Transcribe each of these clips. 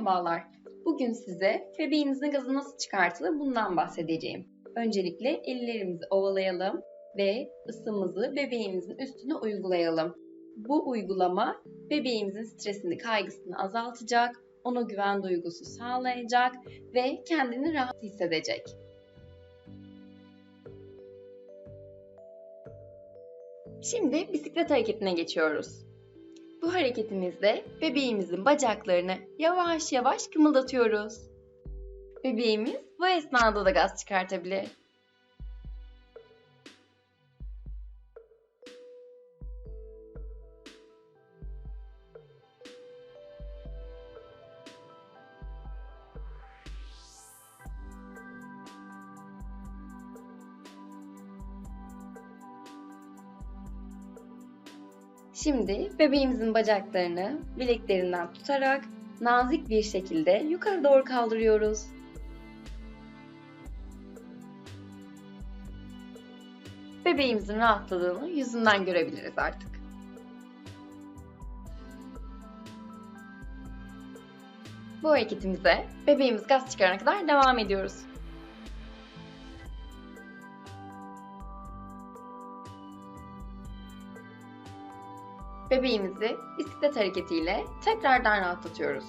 Merhabalar. Bugün size bebeğinizin gazı nasıl çıkartılır bundan bahsedeceğim. Öncelikle ellerimizi ovalayalım ve ısımızı bebeğimizin üstüne uygulayalım. Bu uygulama bebeğimizin stresini, kaygısını azaltacak, ona güven duygusu sağlayacak ve kendini rahat hissedecek. Şimdi bisiklet hareketine geçiyoruz. Bu hareketimizde bebeğimizin bacaklarını yavaş yavaş kımıldatıyoruz. Bebeğimiz bu esnada da gaz çıkartabilir. Şimdi bebeğimizin bacaklarını bileklerinden tutarak nazik bir şekilde yukarı doğru kaldırıyoruz. Bebeğimizin rahatladığını yüzünden görebiliriz artık. Bu hareketimize bebeğimiz gaz çıkarana kadar devam ediyoruz. Bebeğimizi bisiklet hareketiyle tekrardan rahatlatıyoruz.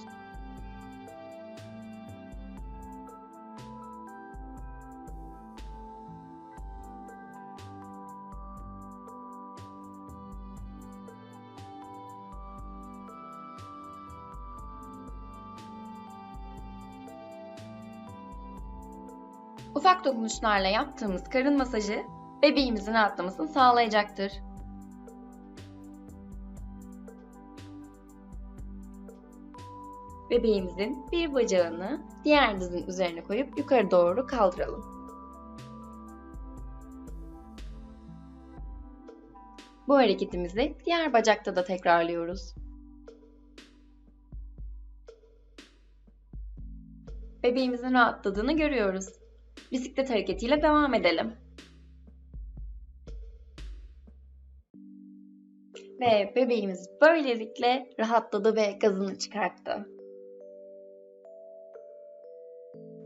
Ufak dokunuşlarla yaptığımız karın masajı bebeğimizin rahatlamasını sağlayacaktır. Bebeğimizin bir bacağını diğer dizin üzerine koyup yukarı doğru kaldıralım. Bu hareketimizi diğer bacakta da tekrarlıyoruz. Bebeğimizin rahatladığını görüyoruz. Bisiklet hareketiyle devam edelim. Ve bebeğimiz böylelikle rahatladı ve gazını çıkarttı.